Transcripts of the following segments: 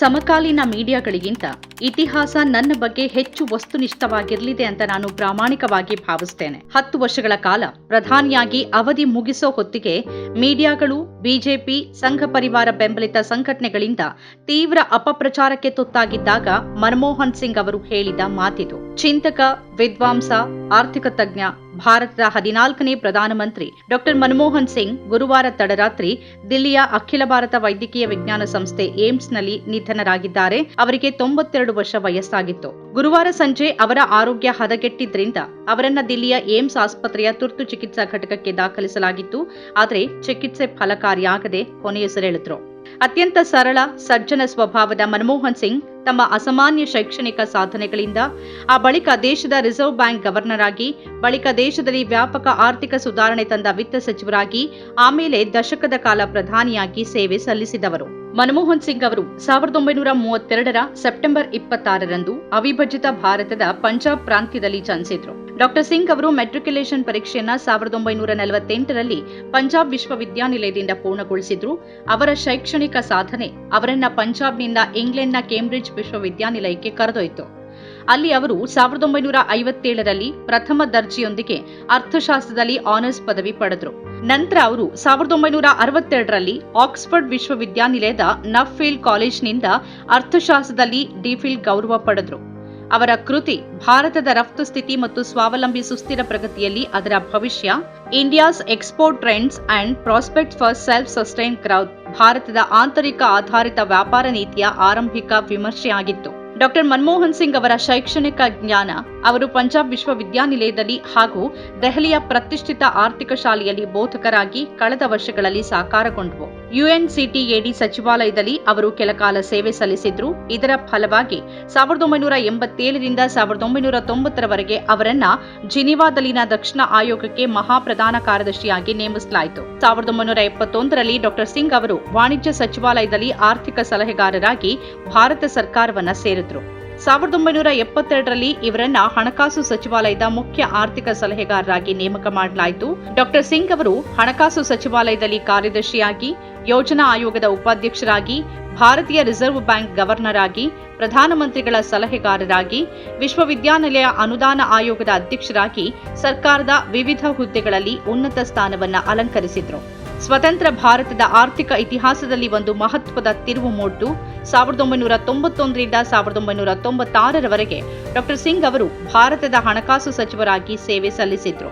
ಸಮಕಾಲೀನ ಮೀಡಿಯಾಗಳಿಗಿಂತ ಇತಿಹಾಸ ನನ್ನ ಬಗ್ಗೆ ಹೆಚ್ಚು ವಸ್ತುನಿಷ್ಠವಾಗಿರಲಿದೆ ಅಂತ ನಾನು ಪ್ರಾಮಾಣಿಕವಾಗಿ ಭಾವಿಸ್ತೇನೆ. ಹತ್ತು ವರ್ಷಗಳ ಕಾಲ ಪ್ರಧಾನಿಯಾಗಿ ಅವಧಿ ಮುಗಿಸೋ ಹೊತ್ತಿಗೆ ಮೀಡಿಯಾಗಳು, ಬಿಜೆಪಿ, ಸಂಘ ಪರಿವಾರ ಬೆಂಬಲಿತ ಸಂಘಟನೆಗಳಿಂದ ತೀವ್ರ ಅಪಪ್ರಚಾರಕ್ಕೆ ತುತ್ತಾಗಿದ್ದಾಗ ಮನಮೋಹನ್ ಸಿಂಗ್ ಅವರು ಹೇಳಿದ ಮಾತಿದು. ಚಿಂತಕ, ವಿದ್ವಾಂಸ, ಆರ್ಥಿಕ ತಜ್ಞ ಭಾರತದ ಹದಿನಾಲ್ಕನೇ ಪ್ರಧಾನಮಂತ್ರಿ ಡಾಕ್ಟರ್ ಮನಮೋಹನ್ ಸಿಂಗ್ ಗುರುವಾರ ತಡರಾತ್ರಿ ದಿಲ್ಲಿಯ ಅಖಿಲ ಭಾರತ ವೈದ್ಯಕೀಯ ವಿಜ್ಞಾನ ಸಂಸ್ಥೆ ಏಮ್ಸ್ನಲ್ಲಿ ನಿಧನರಾಗಿದ್ದಾರೆ. ಅವರಿಗೆ ತೊಂಬತ್ತೆರಡು ವರ್ಷ ವಯಸ್ಸಾಗಿತ್ತು. ಗುರುವಾರ ಸಂಜೆ ಅವರ ಆರೋಗ್ಯ ಹದಗೆಟ್ಟಿದ್ರಿಂದ ಅವರನ್ನ ದಿಲ್ಲಿಯ ಏಮ್ಸ್ ಆಸ್ಪತ್ರೆಯ ತುರ್ತು ಚಿಕಿತ್ಸಾ ಘಟಕಕ್ಕೆ ದಾಖಲಿಸಲಾಗಿತ್ತು. ಆದರೆ ಚಿಕಿತ್ಸೆ ಫಲಕಾರಿಯಾಗದೆ ಕೊನೆಯುಸಿರೆಳೆದ್ರು. ಅತ್ಯಂತ ಸರಳ, ಸಜ್ಜನ ಸ್ವಭಾವದ ಮನಮೋಹನ್ ಸಿಂಗ್ ತಮ್ಮ ಅಸಾಮಾನ್ಯ ಶೈಕ್ಷಣಿಕ ಸಾಧನೆಗಳಿಂದ ಆ ಬಳಿಕ ದೇಶದ ರಿಸರ್ವ್ ಬ್ಯಾಂಕ್ ಗವರ್ನರ್ ಆಗಿ ಬಳಿಕ ದೇಶದಲ್ಲಿ ವ್ಯಾಪಕ ಆರ್ಥಿಕ ಸುಧಾರಣೆ ತಂದ ವಿತ್ತ ಸಚಿವರಾಗಿ, ಆಮೇಲೆ ದಶಕದ ಕಾಲ ಪ್ರಧಾನಿಯಾಗಿ ಸೇವೆ ಸಲ್ಲಿಸಿದವರು. ಮನಮೋಹನ್ ಸಿಂಗ್ ಅವರು ಸಾವಿರದ ಒಂಬೈನೂರ ಮೂವತ್ತೆರಡರ ಸೆಪ್ಟೆಂಬರ್ ಇಪ್ಪತ್ತಾರರಂದು ಅವಿಭಜಿತ ಭಾರತದ ಪಂಜಾಬ್ ಪ್ರಾಂತ್ಯದಲ್ಲಿ ಜನಿಸಿದ್ರು. ಡಾಕ್ಟರ್ ಸಿಂಗ್ ಅವರು ಮೆಟ್ರಿಕ್ಯುಲೇಷನ್ ಪರೀಕ್ಷೆಯನ್ನು ಸಾವಿರದ ಒಂಬೈನೂರ ನಲವತ್ತೆಂಟರಲ್ಲಿ ಪಂಜಾಬ್ ವಿಶ್ವವಿದ್ಯಾನಿಲಯದಿಂದ ಪೂರ್ಣಗೊಳಿಸಿದ್ರು. ಅವರ ಶೈಕ್ಷಣಿಕ ಸಾಧನೆ ಅವರನ್ನ ಪಂಜಾಬ್ನಿಂದ ಇಂಗ್ಲೆಂಡ್ನ ಕೇಂಬ್ರಿಡ್ಜ್ ವಿಶ್ವವಿದ್ಯಾನಿಲಯಕ್ಕೆ ಕರೆದೊಯ್ತು. ಅಲ್ಲಿ ಅವರು ಸಾವಿರದ ಒಂಬೈನೂರ ಐವತ್ತೇಳರಲ್ಲಿ ಪ್ರಥಮ ದರ್ಜೆಯೊಂದಿಗೆ ಅರ್ಥಶಾಸ್ತ್ರದಲ್ಲಿ ಆನರ್ಸ್ ಪದವಿ ಪಡೆದರು. ನಂತರ ಅವರು ಸಾವಿರದ ಒಂಬೈನೂರ ಅರವತ್ತೆರಡರಲ್ಲಿ ಆಕ್ಸ್ಫರ್ಡ್ ವಿಶ್ವವಿದ್ಯಾನಿಲಯದ ನಫ್ಫೀಲ್ಡ್ ಕಾಲೇಜ್ನಿಂದ ಅರ್ಥಶಾಸ್ತ್ರದಲ್ಲಿ ಡಿಫಿಲ್ ಗೌರವ ಪಡೆದರು. ಅವರ ಕೃತಿ ಭಾರತದ ರಫ್ತು ಸ್ಥಿತಿ ಮತ್ತು ಸ್ವಾವಲಂಬಿ ಸುಸ್ಥಿರ ಪ್ರಗತಿಯಲ್ಲಿ ಅದರ ಭವಿಷ್ಯ, India's export trends and prospect for self sustain growth ಭಾರತದ ಆಂತರಿಕ ಆಧಾರಿತ ವ್ಯಾಪಾರ ನೀತಿಯ ಆರಂಭಿಕ ವಿಮರ್ಶೆಯಾಗಿತ್ತು. ಡಾಕ್ಟರ್ ಮನಮೋಹನ್ ಸಿಂಗ್ ಅವರ ಶೈಕ್ಷಣಿಕ ಜ್ಞಾನ ಅವರು ಪಂಜಾಬ್ ವಿಶ್ವವಿದ್ಯಾನಿಲಯದಲ್ಲಿ ಹಾಗೂ ದೆಹಲಿಯ ಪ್ರತಿಷ್ಠಿತ ಆರ್ಥಿಕ ಶಾಲೆಯಲ್ಲಿ ಬೋಧಕರಾಗಿ ಕಳೆದ ವರ್ಷಗಳಲ್ಲಿ ಸಾಕಾರಗೊಂಡವು ಯುಎನ್ಸಿಟಿಎಡಿ ಸಚಿವಾಲಯದಲ್ಲಿ ಅವರು ಕೆಲಕಾಲ ಸೇವೆ ಸಲ್ಲಿಸಿದ್ರು. ಇದರ ಫಲವಾಗಿ ಸಾವಿರದ ಒಂಬೈನೂರ ಎಂಬತ್ತೇಳರಿಂದ ಸಾವಿರದ ಒಂಬೈನೂರ ತೊಂಬತ್ತರವರೆಗೆ ಅವರನ್ನ ಜಿನಿವಾದಲ್ಲಿನ ದಕ್ಷಿಣ ಆಯೋಗಕ್ಕೆ ಮಹಾಪ್ರಧಾನ ಕಾರ್ಯದರ್ಶಿಯಾಗಿ ನೇಮಿಸಲಾಯಿತು. ಸಾವಿರದ ಒಂಬೈನೂರ ಎಪ್ಪತ್ತೊಂದರಲ್ಲಿ ಡಾಕ್ಟರ್ ಸಿಂಗ್ ಅವರು ವಾಣಿಜ್ಯ ಸಚಿವಾಲಯದಲ್ಲಿ ಆರ್ಥಿಕ ಸಲಹೆಗಾರರಾಗಿ ಭಾರತ ಸರ್ಕಾರವನ್ನ ಸೇರಿದ್ರು. ಸಾವಿರದ ಒಂಬೈನೂರ ಎಪ್ಪತ್ತೆರಡರಲ್ಲಿ ಇವರನ್ನ ಹಣಕಾಸು ಸಚಿವಾಲಯದ ಮುಖ್ಯ ಆರ್ಥಿಕ ಸಲಹೆಗಾರರಾಗಿ ನೇಮಕ ಮಾಡಲಾಯಿತು. ಡಾಕ್ಟರ್ ಸಿಂಗ್ ಅವರು ಹಣಕಾಸು ಸಚಿವಾಲಯದಲ್ಲಿ ಕಾರ್ಯದರ್ಶಿಯಾಗಿ, ಯೋಜನಾ ಆಯೋಗದ ಉಪಾಧ್ಯಕ್ಷರಾಗಿ, ಭಾರತೀಯ ರಿಸರ್ವ್ ಬ್ಯಾಂಕ್ ಗವರ್ನರ್ ಆಗಿ ಪ್ರಧಾನಮಂತ್ರಿಗಳ ಸಲಹೆಗಾರರಾಗಿ, ವಿಶ್ವವಿದ್ಯಾನಿಲಯ ಅನುದಾನ ಆಯೋಗದ ಅಧ್ಯಕ್ಷರಾಗಿ ಸರ್ಕಾರದ ವಿವಿಧ ಹುದ್ದೆಗಳಲ್ಲಿ ಉನ್ನತ ಸ್ಥಾನವನ್ನು ಅಲಂಕರಿಸಿದ್ರು. ಸ್ವತಂತ್ರ ಭಾರತದ ಆರ್ಥಿಕ ಇತಿಹಾಸದಲ್ಲಿ ಒಂದು ಮಹತ್ವದ ತಿರುವು ಮೂಡಿತು ಸಾವಿರದ ಒಂಬೈನೂರ ತೊಂಬತ್ತೊಂದರಿಂದ ಸಾವಿರದ ಒಂಬೈನೂರ ತೊಂಬತ್ತಾರರವರೆಗೆ ಡಾಕ್ಟರ್ ಸಿಂಗ್ ಅವರು ಭಾರತದ ಹಣಕಾಸು ಸಚಿವರಾಗಿ ಸೇವೆ ಸಲ್ಲಿಸಿದ್ರು.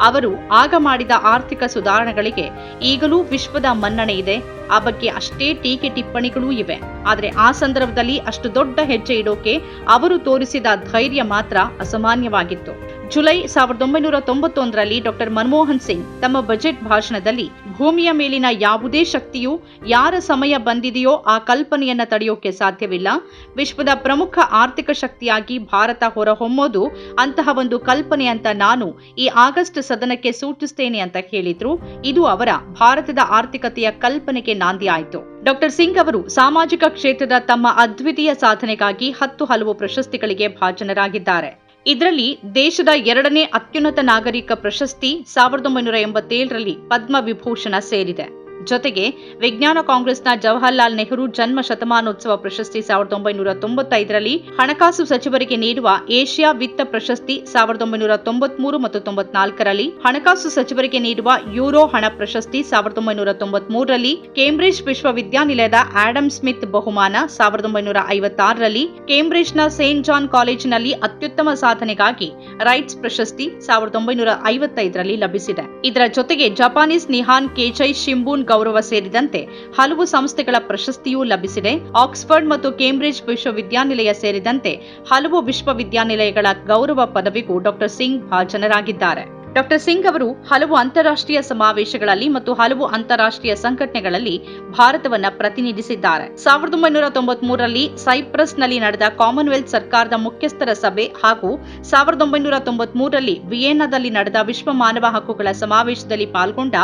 ಅವರು ಆಗ ಮಾಡಿದ ಆರ್ಥಿಕ ಸುಧಾರಣೆಗಳಿಗೆ ಈಗಲೂ ವಿಶ್ವದ ಮನ್ನಣೆ ಇದೆ. ಆ ಬಗ್ಗೆ ಅಷ್ಟೇ ಟೀಕೆ ಟಿಪ್ಪಣಿಗಳೂ ಇವೆ. ಆದರೆ ಆ ಸಂದರ್ಭದಲ್ಲಿ ಅಷ್ಟು ದೊಡ್ಡ ಹೆಜ್ಜೆ ಇಡೋಕೆ ಅವರು ತೋರಿಸಿದ ಧೈರ್ಯ ಮಾತ್ರ ಅಸಾಮಾನ್ಯವಾಗಿತ್ತು. ಜುಲೈ ಸಾವಿರದ ಒಂಬೈನೂರ ತೊಂಬತ್ತೊಂದರಲ್ಲಿ ಡಾಕ್ಟರ್ ಮನಮೋಹನ್ ಸಿಂಗ್ ತಮ್ಮ ಬಜೆಟ್ ಭಾಷಣದಲ್ಲಿ ಭೂಮಿಯ ಮೇಲಿನ ಯಾವುದೇ ಶಕ್ತಿಯು ಯಾರ ಸಮಯ ಬಂದಿದೆಯೋ ಆ ಕಲ್ಪನೆಯನ್ನ ತಡೆಯೋಕೆ ಸಾಧ್ಯವಿಲ್ಲ. ವಿಶ್ವದ ಪ್ರಮುಖ ಆರ್ಥಿಕ ಶಕ್ತಿಯಾಗಿ ಭಾರತ ಹೊರಹೊಮ್ಮೋದು ಅಂತಹ ಒಂದು ಕಲ್ಪನೆ ಅಂತ ನಾನು ಈ ಆಗಸ್ಟ್ ಸದನಕ್ಕೆ ಸೂಚಿಸ್ತೇನೆ ಅಂತ ಹೇಳಿದ್ರು. ಇದು ಅವರ ಭಾರತದ ಆರ್ಥಿಕತೆಯ ಕಲ್ಪನೆಗೆ ನಾಂದಿ ಆಯಿತು ಡಾಕ್ಟರ್ ಸಿಂಗ್ ಅವರು ಸಾಮಾಜಿಕ ಕ್ಷೇತ್ರದ ತಮ್ಮ ಅದ್ವಿತೀಯ ಸಾಧನೆಗಾಗಿ ಹತ್ತು ಹಲವು ಪ್ರಶಸ್ತಿಗಳಿಗೆ ಭಾಜನರಾಗಿದ್ದಾರೆ. ಇದರಲ್ಲಿ ದೇಶದ ಎರಡನೇ ಅತ್ಯುನ್ನತ ನಾಗರಿಕ ಪ್ರಶಸ್ತಿ ಸಾವಿರದ ಒಂಬೈನೂರ ಎಂಬತ್ತೇಳರಲ್ಲಿ ಪದ್ಮ ವಿಭೂಷಣ ಸೇರಿದೆ. ಜೊತೆಗೆ ವಿಜ್ಞಾನ ಕಾಂಗ್ರೆಸ್ನ ಜವಾಹರ್ಲಾಲ್ ನೆಹರು ಜನ್ಮ ಶತಮಾನೋತ್ಸವ ಪ್ರಶಸ್ತಿ ಸಾವಿರದ ಒಂಬೈನೂರ ತೊಂಬತ್ತೈದರಲ್ಲಿ ಹಣಕಾಸು ಸಚಿವರಿಗೆ ನೀಡುವ ಏಷ್ಯಾ ವಿತ್ತ ಪ್ರಶಸ್ತಿ ಸಾವಿರದ ಒಂಬೈನೂರ ತೊಂಬತ್ಮೂರು ಮತ್ತು ತೊಂಬತ್ನಾಲ್ಕರಲ್ಲಿ ಹಣಕಾಸು ಸಚಿವರಿಗೆ ನೀಡುವ ಯೂರೋ ಹಣ ಪ್ರಶಸ್ತಿ ಸಾವಿರದ ಒಂಬೈನೂರ ತೊಂಬತ್ಮೂರರಲ್ಲಿ ಕೇಂಬ್ರಿಡ್ಜ್ ವಿಶ್ವವಿದ್ಯಾನಿಲಯದ ಆಡಮ್ ಸ್ಮಿತ್ ಬಹುಮಾನ ಸಾವಿರದ ಒಂಬೈನೂರ ಐವತ್ತಾರರಲ್ಲಿ ಕೇಂಬ್ರಿಡ್ಜ್ನ ಸೇಂಟ್ ಜಾನ್ ಕಾಲೇಜಿನಲ್ಲಿ ಅತ್ಯುತ್ತಮ ಸಾಧನೆಗಾಗಿ ರೈಟ್ಸ್ ಪ್ರಶಸ್ತಿ ಸಾವಿರದ ಒಂಬೈನೂರ ಐವತ್ತೈದರಲ್ಲಿ ಲಭಿಸಿದೆ. ಇದರ ಜೊತೆಗೆ ಜಪಾನೀಸ್ ನಿಹಾನ್ ಕೆಜೈ ಶಿಂಬೂನ್ ಗೌರವ ಸೇರಿದಂತೆ ಹಲವು ಸಂಸ್ಥೆಗಳ ಪ್ರಶಸ್ತಿಯೂ ಲಭಿಸಿದೆ. ಆಕ್ಸ್ಫರ್ಡ್ ಮತ್ತು ಕೇಂಬ್ರಿಡ್ಜ್ ವಿಶ್ವವಿದ್ಯಾನಿಲಯ ಸೇರಿದಂತೆ ಹಲವು ವಿಶ್ವವಿದ್ಯಾನಿಲಯಗಳ ಗೌರವ ಪದವಿಗೂ ಡಾಕ್ಟರ್ ಸಿಂಗ್ ಭಾಜನರಾಗಿದ್ದಾರೆ. ಡಾಕ್ಟರ್ ಸಿಂಗ್ ಅವರು ಹಲವು ಅಂತಾರಾಷ್ಟ್ರೀಯ ಸಮಾವೇಶಗಳಲ್ಲಿ ಮತ್ತು ಹಲವು ಅಂತಾರಾಷ್ಟ್ರೀಯ ಸಂಘಟನೆಗಳಲ್ಲಿ ಭಾರತವನ್ನು ಪ್ರತಿನಿಧಿಸಿದ್ದಾರೆ. ಸಾವಿರದ ಒಂಬೈನೂರ ತೊಂಬತ್ಮೂರರಲ್ಲಿ ಸೈಪ್ರಸ್ನಲ್ಲಿ ನಡೆದ ಕಾಮನ್ವೆಲ್ತ್ ಸರ್ಕಾರದ ಮುಖ್ಯಸ್ಥರ ಸಭೆ ಹಾಗೂ ಸಾವಿರದ ಒಂಬೈನೂರ ತೊಂಬತ್ಮೂರರಲ್ಲಿ ವಿಯೆನ್ನಾದಲ್ಲಿ ನಡೆದ ವಿಶ್ವ ಮಾನವ ಹಕ್ಕುಗಳ ಸಮಾವೇಶದಲ್ಲಿ ಪಾಲ್ಗೊಂಡ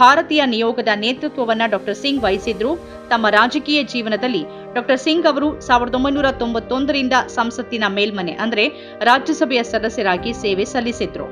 ಭಾರತೀಯ ನಿಯೋಗದ ನೇತೃತ್ವವನ್ನು ಡಾಕ್ಟರ್ ಸಿಂಗ್ ವಹಿಸಿದ್ರು. ತಮ್ಮ ರಾಜಕೀಯ ಜೀವನದಲ್ಲಿ ಡಾಕ್ಟರ್ ಸಿಂಗ್ ಅವರು ಸಾವಿರದ ಒಂಬೈನೂರ ತೊಂಬತ್ತೊಂದರಿಂದ ಸಂಸತ್ತಿನ ಮೇಲ್ಮನೆ, ಅಂದರೆ ರಾಜ್ಯಸಭೆಯ ಸದಸ್ಯರಾಗಿ ಸೇವೆ ಸಲ್ಲಿಸಿದ್ರು.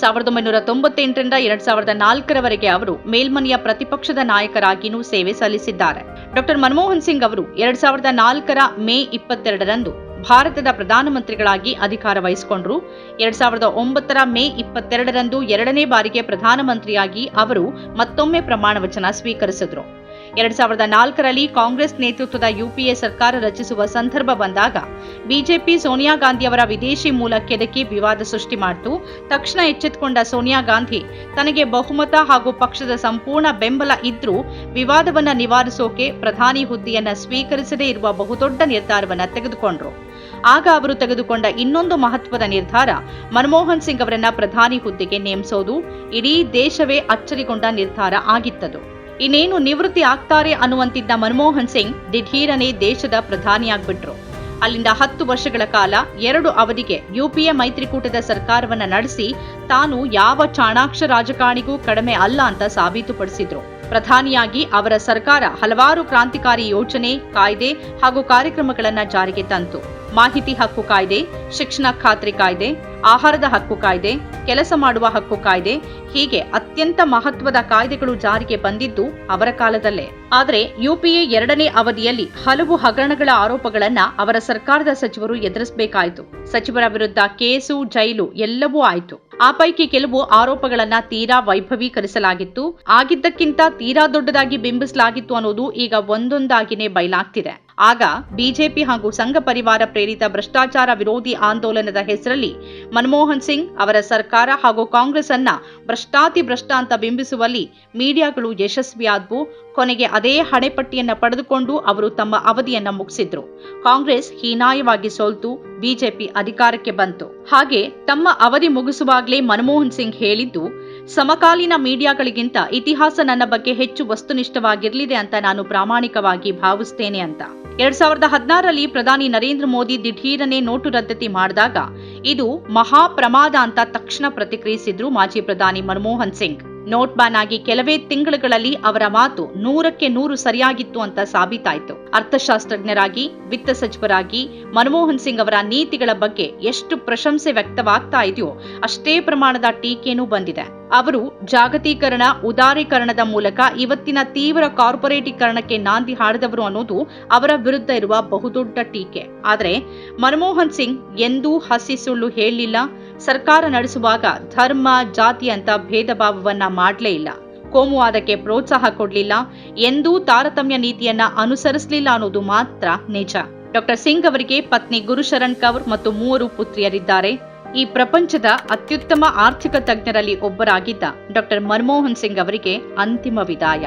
ಸಾವಿರದ ಒಂಬೈನೂರ ತೊಂಬತ್ತೆಂಟರಿಂದ ಎರಡ್ ಸಾವಿರದ ನಾಲ್ಕರವರೆಗೆ ಅವರು ಮೇಲ್ಮನೆಯ ಪ್ರತಿಪಕ್ಷದ ನಾಯಕರಾಗಿಯೂ ಸೇವೆ ಸಲ್ಲಿಸಿದ್ದಾರೆ. ಡಾಕ್ಟರ್ ಮನಮೋಹನ್ ಸಿಂಗ್ ಅವರು ಎರಡ್ ಸಾವಿರದ ನಾಲ್ಕರ ಮೇ ಇಪ್ಪತ್ತೆರಡರಂದು ಭಾರತದ ಪ್ರಧಾನಮಂತ್ರಿಗಳಾಗಿ ಅಧಿಕಾರ ವಹಿಸಿಕೊಂಡರು. ಎರಡ್ ಸಾವಿರದ ಒಂಬತ್ತರ ಮೇ ಇಪ್ಪತ್ತೆರಡರಂದು ಎರಡನೇ ಬಾರಿಗೆ ಪ್ರಧಾನಮಂತ್ರಿಯಾಗಿ ಅವರು ಮತ್ತೊಮ್ಮೆ ಪ್ರಮಾಣ ವಚನ ಸ್ವೀಕರಿಸಿದ್ರು. ಎರಡ್ ಸಾವಿರದ ನಾಲ್ಕರಲ್ಲಿ ಕಾಂಗ್ರೆಸ್ ನೇತೃತ್ವದ ಯುಪಿಎ ಸರ್ಕಾರ ರಚಿಸುವ ಸಂದರ್ಭ ಬಂದಾಗ ಬಿಜೆಪಿ ಸೋನಿಯಾ ಗಾಂಧಿ ಅವರ ವಿದೇಶಿ ಮೂಲ ಕೆದಕಿ ವಿವಾದ ಸೃಷ್ಟಿ ಮಾಡಿತು. ತಕ್ಷಣ ಎಚ್ಚೆತ್ತುಕೊಂಡ ಸೋನಿಯಾ ಗಾಂಧಿ ತನಗೆ ಬಹುಮತ ಹಾಗೂ ಪಕ್ಷದ ಸಂಪೂರ್ಣ ಬೆಂಬಲ ಇದ್ರೂ ವಿವಾದವನ್ನು ನಿವಾರಿಸೋಕೆ ಪ್ರಧಾನಿ ಹುದ್ದೆಯನ್ನು ಸ್ವೀಕರಿಸದೇ ಇರುವ ಬಹುದೊಡ್ಡ ನಿರ್ಧಾರವನ್ನು ತೆಗೆದುಕೊಂಡ್ರು. ಆಗ ಅವರು ತೆಗೆದುಕೊಂಡ ಇನ್ನೊಂದು ಮಹತ್ವದ ನಿರ್ಧಾರ ಮನಮೋಹನ್ ಸಿಂಗ್ ಅವರನ್ನ ಪ್ರಧಾನಿ ಹುದ್ದೆಗೆ ನೇಮಿಸೋದು. ಇಡೀ ದೇಶವೇ ಅಚ್ಚರಿಗೊಂಡ ನಿರ್ಧಾರ ಆಗಿತ್ತದು. ಇನ್ನೇನು ನಿವೃತ್ತಿ ಆಗ್ತಾರೆ ಅನ್ನುವಂತಿದ್ದ ಮನಮೋಹನ್ ಸಿಂಗ್ ದಿಢೀರನೆ ದೇಶದ ಪ್ರಧಾನಿಯಾಗ್ಬಿಟ್ರು. ಅಲ್ಲಿಂದ ಹತ್ತು ವರ್ಷಗಳ ಕಾಲ ಎರಡು ಅವಧಿಗೆ ಯುಪಿಎ ಮೈತ್ರಿಕೂಟದ ಸರ್ಕಾರವನ್ನ ನಡೆಸಿ ತಾನು ಯಾವ ಚಾಣಾಕ್ಷ ರಾಜಕಾರಣಿಗೂ ಕಡಿಮೆ ಅಲ್ಲ ಅಂತ ಸಾಬೀತುಪಡಿಸಿದ್ರು. ಪ್ರಧಾನಿಯಾಗಿ ಅವರ ಸರ್ಕಾರ ಹಲವಾರು ಕ್ರಾಂತಿಕಾರಿ ಯೋಜನೆ ಕಾಯ್ದೆ ಹಾಗೂ ಕಾರ್ಯಕ್ರಮಗಳನ್ನು ಜಾರಿಗೆ ತಂತು. ಮಾಹಿತಿ ಹಕ್ಕು ಕಾಯ್ದೆ, ಶಿಕ್ಷಣ ಖಾತ್ರಿ ಕಾಯ್ದೆ, ಆಹಾರದ ಹಕ್ಕು ಕಾಯ್ದೆ, ಕೆಲಸ ಮಾಡುವ ಹಕ್ಕು ಕಾಯ್ದೆ ಹೀಗೆ ಅತ್ಯಂತ ಮಹತ್ವದ ಕಾಯ್ದೆಗಳು ಜಾರಿಗೆ ಬಂದಿದ್ದು ಅವರ ಕಾಲದಲ್ಲೇ. ಆದರೆ ಯುಪಿಎ ಎರಡನೇ ಅವಧಿಯಲ್ಲಿ ಹಲವು ಹಗರಣಗಳ ಆರೋಪಗಳನ್ನ ಅವರ ಸರ್ಕಾರದ ಸಚಿವರು ಎದುರಿಸಬೇಕಾಯಿತು. ಸಚಿವರ ವಿರುದ್ಧ ಕೇಸು, ಜೈಲು ಎಲ್ಲವೂ ಆಯಿತು. ಆ ಪೈಕಿ ಕೆಲವು ಆರೋಪಗಳನ್ನ ತೀರಾ ವೈಭವೀಕರಿಸಲಾಗಿತ್ತು. ಆಗಿದ್ದಕ್ಕಿಂತ ತೀರಾ ದೊಡ್ಡದಾಗಿ ಬಿಂಬಿಸಲಾಗಿತ್ತು ಅನ್ನೋದು ಈಗ ಒಂದೊಂದಾಗಿನೇ ಬಯಲಾಗ್ತಿದೆ. ಆಗ ಬಿಜೆಪಿ ಹಾಗೂ ಸಂಘ ಪರಿವಾರ ಪ್ರೇರಿತ ಭ್ರಷ್ಟಾಚಾರ ವಿರೋಧಿ ಆಂದೋಲನದ ಹೆಸರಲ್ಲಿ ಮನಮೋಹನ್ ಸಿಂಗ್ ಅವರ ಸರ್ಕಾರ ಹಾಗೂ ಕಾಂಗ್ರೆಸ್ ಅನ್ನ ಭ್ರಷ್ಟಾತಿ ಭ್ರಷ್ಟ ಅಂತ ಬಿಂಬಿಸುವಲ್ಲಿ ಮೀಡಿಯಾಗಳು ಯಶಸ್ವಿಯಾದವು ಕೊನೆಗೆ ಅದೇ ಹಣೆಪಟ್ಟಿಯನ್ನ ಪಡೆದುಕೊಂಡು ಅವರು ತಮ್ಮ ಅವಧಿಯನ್ನ ಮುಗಿಸಿದ್ರು. ಕಾಂಗ್ರೆಸ್ ಹೀನಾಯವಾಗಿ ಸೋಲ್ತು, ಬಿಜೆಪಿ ಅಧಿಕಾರಕ್ಕೆ ಬಂತು. ಹಾಗೆ ತಮ್ಮ ಅವಧಿ ಮುಗಿಸುವಾಗಲೇ ಮನಮೋಹನ್ ಸಿಂಗ್ ಹೇಳಿದ್ದು, ಸಮಕಾಲೀನ ಮೀಡಿಯಾಗಳಿಗಿಂತ ಇತಿಹಾಸ ನನ್ನ ಬಗ್ಗೆ ಹೆಚ್ಚು ವಸ್ತುನಿಷ್ಠವಾಗಿರಲಿದೆ ಅಂತ ನಾನು ಪ್ರಾಮಾಣಿಕವಾಗಿ ಭಾವಿಸ್ತೇನೆ ಅಂತ. ಎರಡ್ ಸಾವಿರದ ಹದಿನಾರರಲ್ಲಿ ಪ್ರಧಾನಿ ನರೇಂದ್ರ ಮೋದಿ ದಿಢೀರನೆ ನೋಟು ರದ್ದತಿ ಮಾಡಿದಾಗ ಇದು ಮಹಾ ಪ್ರಮಾದ ಅಂತ ತಕ್ಷಣ ಪ್ರತಿಕ್ರಿಯಿಸಿದ್ರು ಮಾಜಿ ಪ್ರಧಾನಿ ಮನಮೋಹನ್ ಸಿಂಗ್. ನೋಟ್ ಬ್ಯಾನ್ ಆಗಿ ಕೆಲವೇ ತಿಂಗಳುಗಳಲ್ಲಿ ಅವರ ಮಾತು ನೂರಕ್ಕೆ ನೂರು ಸರಿಯಾಗಿತ್ತು ಅಂತ ಸಾಬೀತಾಯಿತು. ಅರ್ಥಶಾಸ್ತ್ರಜ್ಞರಾಗಿ, ವಿತ್ತ ಸಚಿವರಾಗಿ ಮನಮೋಹನ್ ಸಿಂಗ್ ಅವರ ನೀತಿಗಳ ಬಗ್ಗೆ ಎಷ್ಟು ಪ್ರಶಂಸೆ ವ್ಯಕ್ತವಾಗ್ತಾ ಇದೆಯೋ ಅಷ್ಟೇ ಪ್ರಮಾಣದ ಟೀಕೆನೂ ಬಂದಿದೆ. ಅವರು ಜಾಗತೀಕರಣ, ಉದಾರೀಕರಣದ ಮೂಲಕ ಇವತ್ತಿನ ತೀವ್ರ ಕಾರ್ಪೊರೇಟೀಕರಣಕ್ಕೆ ನಾಂದಿ ಹಾಡಿದವರು ಅನ್ನೋದು ಅವರ ವಿರುದ್ಧ ಇರುವ ಬಹುದೊಡ್ಡ ಟೀಕೆ. ಆದರೆ ಮನಮೋಹನ್ ಸಿಂಗ್ ಎಂದೂ ಹಸಿ ಸುಳ್ಳು ಹೇಳಲಿಲ್ಲ ಸರ್ಕಾರ ನಡೆಸುವಾಗ ಧರ್ಮ, ಜಾತಿ ಅಂತ ಭೇದ ಭಾವವನ್ನ ಮಾಡಲೇ ಇಲ್ಲ. ಕೋಮುವಾದಕ್ಕೆ ಪ್ರೋತ್ಸಾಹ ಕೊಡಲಿಲ್ಲ. ಎಂದೂ ತಾರತಮ್ಯ ನೀತಿಯನ್ನ ಅನುಸರಿಸಲಿಲ್ಲ ಅನ್ನೋದು ಮಾತ್ರ ನಿಜ. ಡಾಕ್ಟರ್ ಸಿಂಗ್ ಅವರಿಗೆ ಪತ್ನಿ ಗುರುಶರಣ್ ಕೌರ್ ಮತ್ತು ಮೂವರು ಪುತ್ರಿಯರಿದ್ದಾರೆ. ಈ ಪ್ರಪಂಚದ ಅತ್ಯುತ್ತಮ ಆರ್ಥಿಕ ತಜ್ಞರಲ್ಲಿ ಒಬ್ಬರಾಗಿದ್ದ ಡಾಕ್ಟರ್ ಮನಮೋಹನ್ ಸಿಂಗ್ ಅವರಿಗೆ ಅಂತಿಮ ವಿದಾಯ.